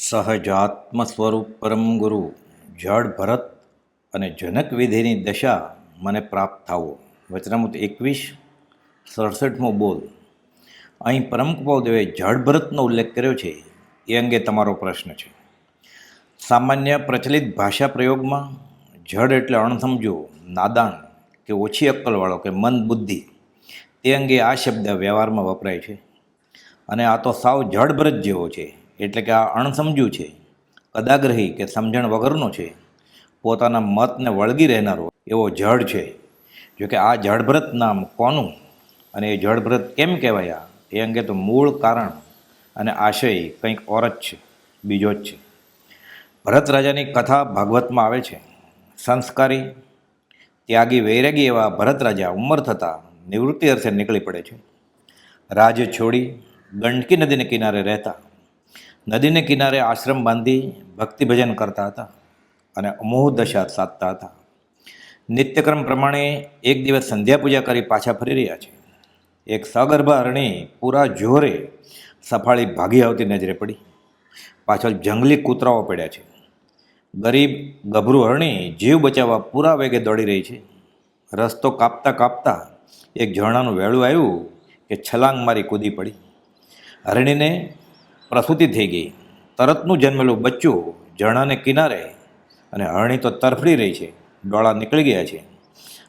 સહજાત્મ સ્વરૂપ પરમ ગુરુ જળ ભરત અને જનક વિધિની દશા મને પ્રાપ્ત થાવો વચનામૃત એકવીસ, સડસઠમો બોલ. અહીં પરમ કૃપાદેવે જળ ભરતનો ઉલ્લેખ કર્યો છે, એ અંગે તમારો પ્રશ્ન છે. સામાન્ય પ્રચલિત ભાષા પ્રયોગમાં જડ એટલે અણસમજો, નાદાન કે ઓછી અક્કલવાળો કે મન બુદ્ધિ, તે અંગે આ શબ્દ વ્યવહારમાં વપરાય છે. અને આ તો સાવ જડભરત જેવો છે. એટલે કે આ અણસમજુ છે, કદાગ્રહી કે સમજણ વગરનો છે, પોતાના મતને વળગી રહેનારો એવો જડ છે. જોકે આ જળભ્રત નામ કોનું અને એ જળભ્રત કેમ કહેવાયા? એ અંગે તો મૂળ કારણ અને આશય કંઈક ઓર જ છે, બીજો જ છે. ભરત રાજાની કથા ભાગવતમાં આવે છે. સંસ્કારી, ત્યાગી, વૈરાગી એવા ભરત રાજા ઉંમર થતાં નિવૃત્તિ અર્થે નીકળી પડે છે. રાજ છોડી ગંડકી નદીને કિનારે રહેતા નદીને કિનારે આશ્રમ બાંધી ભક્તિ ભજન કરતા હતા અને અમોહ દશા સાધતા હતા. નિત્યક્રમ પ્રમાણે એક દિવસ સંધ્યા પૂજા કરી પાછા ફરી રહ્યા છે. એક સગર્ભા અરણી પૂરા જોરે સફાળી ભાગી આવતી નજરે પડી. પાછળ જંગલી કૂતરાઓ પડ્યા છે. ગરીબ, ગભરું હરણી જીવ બચાવવા પૂરા વેગે દોડી રહી છે. રસ્તો કાપતા કાપતા એક ઝરણાનું વેળું આવ્યું કે છલાંગ મારી કૂદી પડી. હરણીને પ્રસૂતિ થઈ ગઈ. તરતનું જન્મેલું બચ્ચું ઝરણાને કિનારે અને હરણી તો તરફડી રહી છે. ડોળા નીકળી ગયા છે.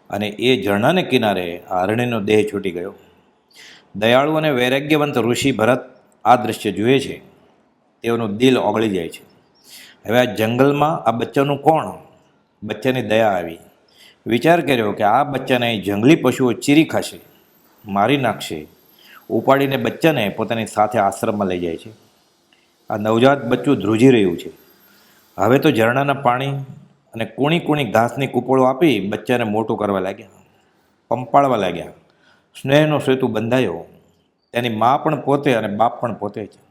અને એ ઝરણાને કિનારે આ હરણીનો દેહ છૂટી ગયો. દયાળુ અને વૈરાગ્યવંત ઋષિ ભરત આ દૃશ્ય જુએ છે. તેઓનું દિલ ઓગળી જાય છે. હવે આ જંગલમાં આ બચ્ચાનું કોણ? બચ્ચાની દયા આવી. વિચાર કર્યો કે આ બચ્ચાને જંગલી પશુઓ ચીરી ખાશે, મારી નાખશે, ઉપાડીને બચ્ચાને પોતાની સાથે આશ્રમમાં લઈ જાય છે. આ નવજાત બચ્ચું ધ્રુજી રહ્યું છે. હવે તો ઝરણાના પાણી અને કૂણી કૂણી ઘાસની કૂપળો આપી બચ્ચાને મોટું કરવા લાગ્યા, પંપાળવા લાગ્યા. સ્નેહનો સેતુ બંધાયો. તેની મા પણ પોતે અને બાપ પણ પોતે છે.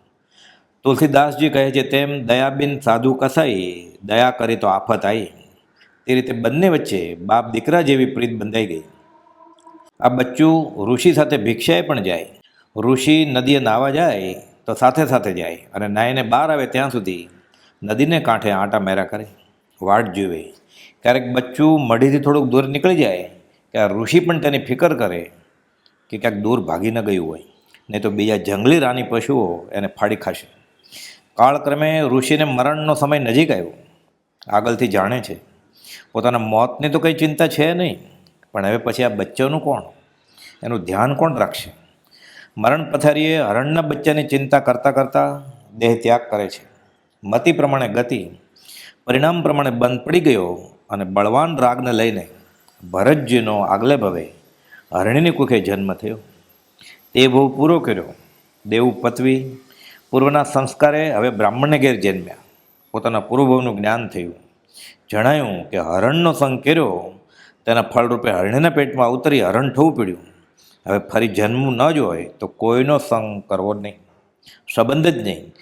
તુલસીદાસજી કહે છે, તેમ દયાબિન સાધુ કસાઈ, દયા કરી તો આફત આવી તે રીતે બંને વચ્ચે બાપ દીકરા જેવી પ્રીત બંધાઈ ગઈ. આ બચ્ચું ઋષિ સાથે ભિક્ષાએ પણ જાય. ઋષિ નદીએ નાહવા જાય તો સાથે સાથે જાય અને નાહીને બહાર આવે ત્યાં સુધી નદીને કાંઠે આંટા મેરા કરે, વાટ જુએ. ક્યારેક બચ્ચું મઢીથી થોડુંક દૂર નીકળી જાય આ ઋષિ પણ તેની ફિકર કરે કે ક્યાંક દૂર ભાગી ન ગયું હોય, નહીં તો બીજા જંગલી રાની પશુઓ એને ફાડી ખાશે. કાળક્રમે ઋષિને મરણનો સમય નજીક આવ્યો. આગળથી જાણે છે, પોતાના મોતની તો કંઈ ચિંતા છે નહીં, પણ હવે પછી આ બચ્ચાનું કોણ? એનું ધ્યાન કોણ રાખશે? મરણ પથારીએ હરણના બચ્ચાની ચિંતા કરતાં કરતાં દેહ ત્યાગ કરે છે. મતિ પ્રમાણે ગતિ, પરિણામ પ્રમાણે બંધ પડી ગયો અને બળવાન રાગને લઈને ભરતજીનો આગલે ભવે હરણીની કુખે જન્મ થયો. તે બહુ પૂરો કર્યો. દેવું પતવી પૂર્વના સંસ્કારે હવે બ્રાહ્મણને ઘેર જન્મ્યા. પોતાના પૂર્વભવનું જ્ઞાન થયું. જણાયું કે હરણનો સંગ કર્યો, તેના ફળરૂપે હરણીના પેટમાં ઉતરી હરણ થવું પડ્યું. હવે ફરી જન્મ ન જ હોય તો કોઈનો સંગ કરવો નહીં, સંબંધ જ નહીં.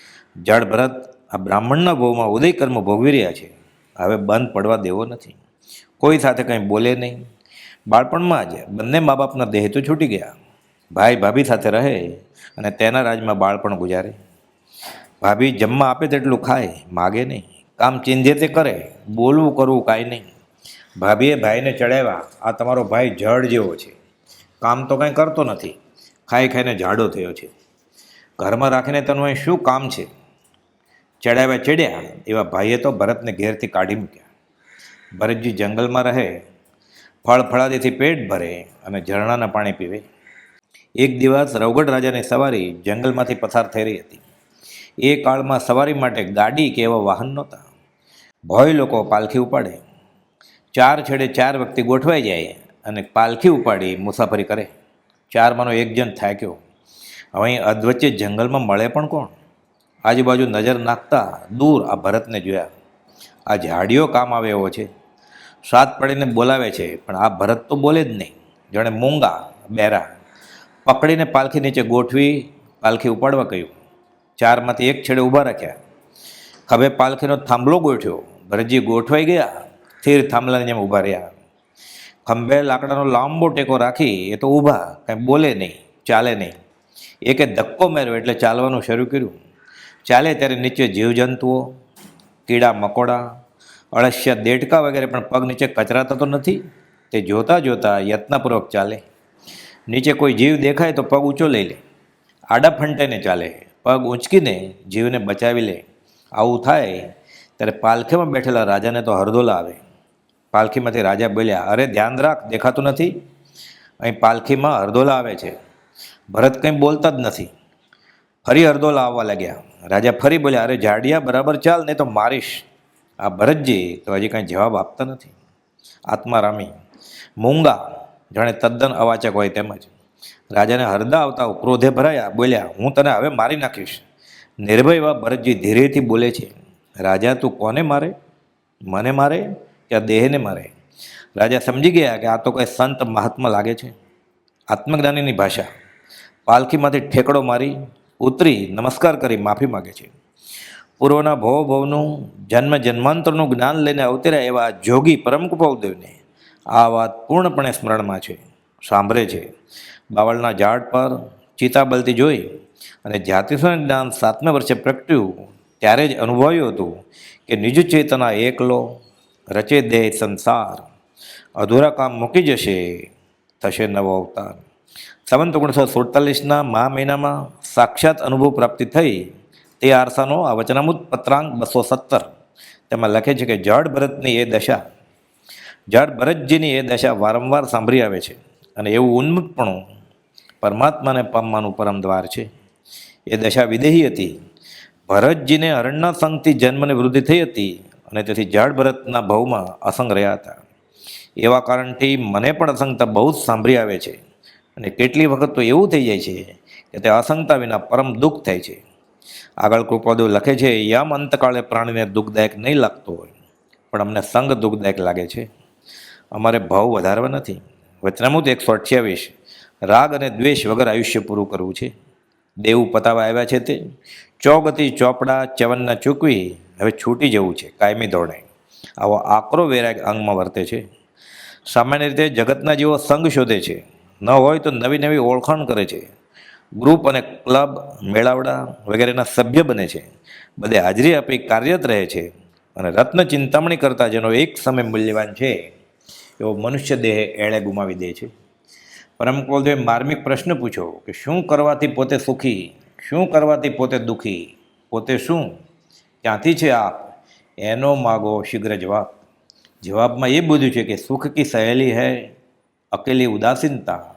જળ ભરત આ બ્રાહ્મણના ભવમાં ઉદય કર્મ ભોગવી રહ્યા છે. હવે બંધ પડવા દેવો નથી. કોઈ સાથે કંઈ બોલે નહીં. બાળપણમાં જ બંને મા બાપના દેહ તો છૂટી ગયા. ભાઈ ભાભી સાથે રહે અને તેના રાજમાં બાળપણ ગુજારે. ભાભી જમવા આપે તેટલું ખાય, માગે નહીં. કામ ચીંધે તે કરે, બોલવું કરવું કાંઈ નહીં. ભાભીએ ભાઈને ચડાવ્યા. આ તમારો ભાઈ જળ જેવો છે. કામ તો કંઈ કરતો નથી. ખાઈ ખાઈને જાડો થયો છે. ઘરમાં રાખીને તનું અહીં શું કામ છે? ચડાવ્યા ચડ્યા એવા ભાઈએ તો ભરતને ઘેરથી કાઢી મૂક્યા. ભરતજી જંગલમાં રહે, ફળ ફળાદીથી પેટ ભરે અને ઝરણાના પાણી પીવે. એક દિવસ રવગઢ રાજાની સવારી જંગલમાંથી પસાર થઈ રહી હતી. એ કાળમાં સવારી માટે ગાડી કે એવા વાહન નહોતા. ભોય લોકો પાલખી ઉપાડે. ચાર છેડે ચાર વ્યક્તિ ગોઠવાઈ જાય. અને પાલખી ઉપાડી મુસાફરી કરે. ચારમાંનો એક જણ થાક્યો. હવે અહીં અધવચ્ચે જંગલમાં મળે પણ કોણ? આજુબાજુ નજર નાખતા દૂર આ ભરતને જોયા. આ ઝાડીઓ કામ આવે એવો છે. સાત પડીને બોલાવે છે, પણ આ ભરત તો બોલે જ નહીં. જાણે મૂંગા, બેરા. પકડીને પાલખી નીચે ગોઠવી પાલખી ઉપાડવા કહ્યું. ચારમાંથી એક છેડે ઊભા રાખ્યા. ખભે પાલખીનો થાંભલો ગોઠ્યો. ભરતજી ગોઠવાઈ ગયા સ્થિર થાંભલાની જેમ ઊભા રહ્યા. ખંભે લાકડાનો લાંબો ટેકો રાખી એ તો ઊભા, કંઈ બોલે નહીં, ચાલે નહીં. એકે ધક્કો મેળવ્યો એટલે ચાલવાનું શરૂ કર્યું. ચાલે ત્યારે નીચે જીવજંતુઓ, કીડા મકોડા, અળસિયા દેડકા વગેરે પણ પગ નીચે કચરાતા તો નથી. તે જોતાં જોતાં યત્નપૂર્વક ચાલે. નીચે કોઈ જીવ દેખાય તો પગ ઊંચો લઈ લે. આડા ફંટાઈને ચાલે. પગ ઊંચકીને જીવને બચાવી લે. આવું થાય ત્યારે પાલખીમાં બેઠેલા રાજાને તો હરદોલા આવે. પાલખીમાંથી રાજા બોલ્યા, અરે, ધ્યાન રાખ, દેખાતું નથી. અહીં પાલખીમાં હરદોલા આવે છે. ભરત કંઈ બોલતા જ નથી. ફરી હરદોલા આવવા લાગ્યા. રાજા ફરી બોલ્યા, અરે, જાડિયા, બરાબર ચાલ, નહીં તો મારીશ. આ ભરતજી તો હજી કાંઈ જવાબ આપતા નથી. આત્મા રામી મૂંગા, જાણે તદ્દન અવાચક હોય તેમજ રાજાને હરદા આવતા ક્રોધે ભરાયા, બોલ્યા, હું તને હવે મારી નાખીશ. નિર્ભય ભરતજી ધીરેથી બોલે છે, રાજા, તું કોને મારે? મને મારે? કે આ દેહને મારે. રાજા સમજી ગયા કે આ તો કંઈ સંત મહાત્મા લાગે છે. આત્મજ્ઞાનીની ભાષા. પાલખીમાંથી ઠેકડો મારી, ઉતરી, નમસ્કાર કરી માફી માગે છે. પૂર્વના ભવ ભવનું જન્મ જન્માંતરનું જ્ઞાન લઈને અવતર્યા એવા જોગી પરમ કૃપાદેવને આ વાત પૂર્ણપણે સ્મરણમાં છે. સાંભળે છે. બાવળના ઝાડ પર ચિતા બલતી જોઈ અને જાતિસ્વર જ્ઞાન સાતમે વર્ષે પ્રગટ્યું, ત્યારે જ અનુભવ્યું હતું કે નિજ ચેતના એકલો રચે દેહ સંસાર. અધૂરા કામ મૂકી જશે, થશે નવો અવતાર. સંવંત ઓગણીસો સુડતાલીસના મા મહિનામાં સાક્ષાત અનુભવ પ્રાપ્તિ થઈ તે આરસાનો આ વચનામૃત પત્રાંક બસો સત્તર. તેમાં લખે છે કે જળ ભરતની એ દશા, જળ ભરતજીની એ દશા વારંવાર સાંભળી આવે છે અને એવું ઉન્મુક્તપણું પરમાત્માને પામવાનું પરમ દ્વાર છે. એ દશા વિદેહી હતી. ભરતજીને અરણ્યના સંઘથી જન્મને વૃદ્ધિ થઈ હતી અને તેથી જળ ભરતના ભવમાં અસંગ રહ્યા હતા. એવા કારણથી મને પણ અસંગતા બહુ જ સાંભળી આવે છે. અને કેટલી વખત તો એવું થઈ જાય છે કે તે અસંગતા વિના પરમ દુઃખ થાય છે. આગળ કૃપાદેવ લખે છે, યમ અંતકાળે પ્રાણીને દુઃખદાયક નહીં લાગતો હોય, પણ અમને સંગ દુઃખદાયક લાગે છે. અમારે ભાવ વધારવા નથી. વચનામૃત એકસો અઠ્યાવીસ, રાગ અને દ્વેષ વગર આયુષ્ય પૂરું કરવું છે. દેવું પતાવા આવ્યા છે તે. ચોગતિ ચોપડા ચવનના ચૂકવી હવે છૂટી જવું છે, કાયમી ધોરણે. આવો આકરો વૈરાગ અંગમાં વર્તે છે. સામાન્ય રીતે જગતના જેવો સંઘ શોધે છે. ન હોય તો નવી નવી ઓળખાણ કરે છે. ગ્રુપ અને ક્લબ, મેળાવડા વગેરેના સભ્ય બને છે. બધે હાજરી આપી કાર્યરત રહે છે અને રત્ન ચિંતામણી કરતાં જેનો એક સમય મૂલ્યવાન છે, એવો મનુષ્ય દેહ એળે ગુમાવી દે છે. પરમ કુલદેવે માર્મિક પ્રશ્ન પૂછો કે શું કરવાથી પોતે સુખી, શું કરવાથી પોતે દુઃખી, પોતે શું ક્યાંથી છે આપ? એનો માગો શીઘ્ર જવાબ. જવાબમાં એ બધું છે કે સુખ કી સહેલી હૈ, અકેલી ઉદાસીનતા.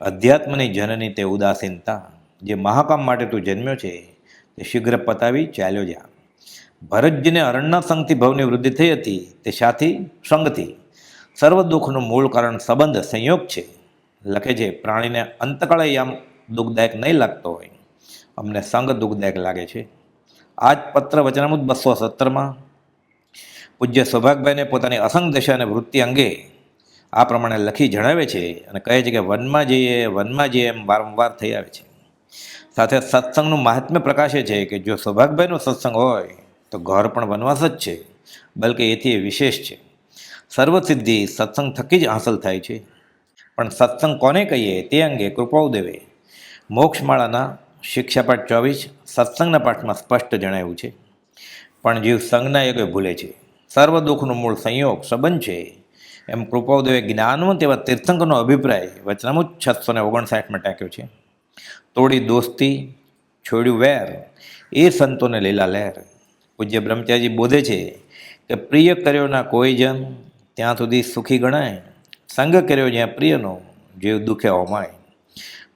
અધ્યાત્મની જનની તે ઉદાસીનતા. જે મહાકામ માટે તું જન્મ્યો છે, તે શીઘ્ર પતાવી ચાલ્યો જા. ભરતજીને અરણના સંઘથી ભવની વૃદ્ધિ થઈ હતી, તે સાથી સંઘથી સર્વ દુઃખનું મૂળ કારણ સંબંધ સંયોગ છે. લખે છે, પ્રાણીને અંતકાળે આમ દુઃખદાયક નહીં લાગતો હોય. અમને સંગ દુઃખદાયક લાગે છે. આ જ પત્ર વચનામૃત બસો સત્તરમાં, પૂજ્ય સૌભાગભાઈને પોતાની અસંગ દશા અને વૃત્તિ અંગે આ પ્રમાણે લખી જણાવે છે અને કહે છે કે વનમાં જઈએ વનમાં જઈએ એમ વારંવાર થઈ આવે છે. સાથે સત્સંગનું મહાત્મ્ય પ્રકાશે છે કે જો સૌભાગભાઈનો સત્સંગ હોય તો ઘર પણ વનવાસ જ છે, બલકે એથી એ વિશેષ છે. સર્વસિદ્ધિ સત્સંગ થકી જ હાંસલ થાય છે. પણ સત્સંગ કોને કહીએ તે અંગે કૃપાઉદેવે મોક્ષમાળાના શિક્ષાપાઠ ચોવીસ સત્સંગના પાઠમાં સ્પષ્ટ જણાવ્યું છે. પણ જીવ સંજ્ઞા એક ભૂલે છે. સર્વ દુઃખનું મૂળ સંયોગ, સંબંધ છે. એમ કૃપાઉદેવે જ્ઞાનવંત એવા તીર્થંકરનો અભિપ્રાય વચનામુજ છસો ને ઓગણસાઠમાં ટાંક્યો છે. તોડી દોસ્તી, છોડ્યું વેર, એ સંતોને લીલા લહેર. પૂજ્ય બ્રહ્મચારી બોધે છે કે પ્રિય કર્યોના કોઈ જન, ત્યાં સુધી સુખી ગણાય. સંગ કર્યો જ્યાં પ્રિયનો, જીવ દુઃખે હોમાય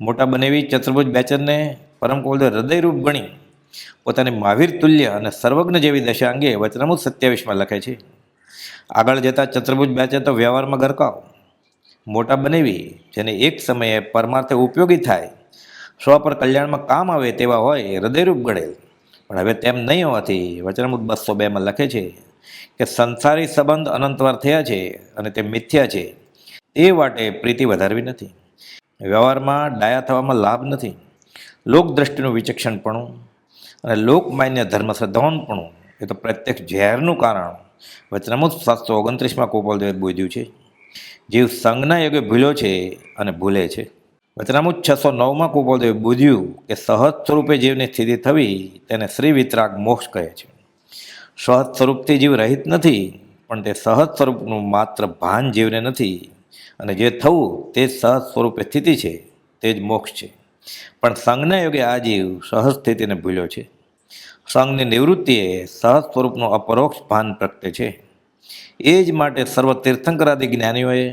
મોટા બનેવી ચતુર્ભુજ બેચરને પરમ કોલદે હૃદયરૂપ ગણી પોતાની મહાવીર તુલ્ય અને સર્વજ્ઞ જેવી દશા અંગે વચનામૃત સત્યાવીસમાં લખે છે. આગળ જતા ચતુર્ભુજ બેચે તો વ્યવહારમાં ગરકાવ. મોટા બનેવી, જેને એક સમયે પરમાર્થે ઉપયોગી થાય, સ્વ પર કલ્યાણમાં કામ આવે તેવા હોય હૃદયરૂપ ગણેલ. પણ હવે તેમ નહીં હોવાથી વચનમુદ બસો બેમાં લખે છે કે સંસારી સંબંધ અનંતવાર થયા છે અને તે મિથ્યા છે. તે માટે પ્રીતિ વધારવી નથી. વ્યવહારમાં ડાયા થવામાં લાભ નથી. લોકદ્રષ્ટિનું વિચક્ષણપણું અને લોકમાન્ય ધર્મ સદ્ધાવનપણું એ તો પ્રત્યક્ષ ઝેરનું કારણ. વચનામૃત સાતસો ઓગણત્રીસમાં કોપલદેવે બોધ્યું છે, જીવ સંઘના યોગે ભૂલ્યો છે અને ભૂલે છે. વચનામુત છસો નવમાં કોપલદેવે બોધ્યું કે સહજ સ્વરૂપે જીવની સ્થિતિ થવી તેને શ્રી વિતરાગ મોક્ષ કહે છે. સહજ સ્વરૂપથી જીવ રહિત નથી, પણ તે સહજ સ્વરૂપનું માત્ર ભાન જીવને નથી, અને જે થવું તે સહજ સ્વરૂપે સ્થિતિ છે, તે જ મોક્ષ છે. પણ સંઘના યોગે આ જીવ સહજ સ્થિતિને ભૂલ્યો છે. સંઘની નિવૃત્તિએ સહજ સ્વરૂપનું અપરોક્ષ ભાન પ્રગટે છે. એ જ માટે સર્વ તીર્થંકરાદિ જ્ઞાનીઓએ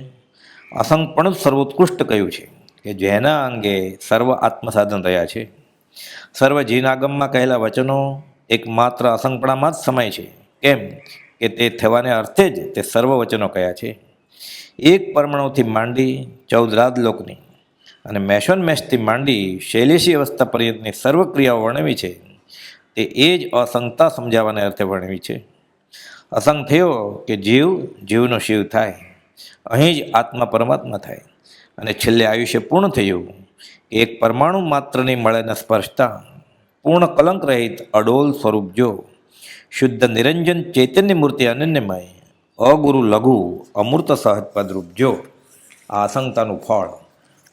અસંગપણ સર્વોત્કૃષ્ટ કહ્યું છે કે જેના અંગે સર્વ આત્મસાધન રહ્યા છે. સર્વ જીનાગમમાં કહેલા વચનો એકમાત્ર અસંગપણામાં જ સમય છે. કેમ કે તે થવાને અર્થે જ તે સર્વ વચનો કયા છે. એક પરમાણુથી માંડી ચૌદ રાજલોકની અને મેશોન મેશથી માંડી શૈલેષી અવસ્થા પર્યંતની સર્વ ક્રિયાઓ વર્ણવી છે. તે એ જ અસંગતા સમજાવવાને અર્થે વર્ણવી છે. અસંગ થયો કે જીવ જીવનો શિવ થાય. અહીં જ આત્મા પરમાત્મા થાય. અને છેલ્લે આયુષ્ય પૂર્ણ થયું. કે એક પરમાણુ માત્રની મળેને સ્પર્શતા પૂર્ણ કલંક રહિત અડોલ સ્વરૂપ જો. શુદ્ધ નિરંજન ચૈતન્ય મૂર્તિ અનન્યમય. અગુરુ લઘુ અમૂર્ત સહજ જો. આ અસંગતાનું ફળ.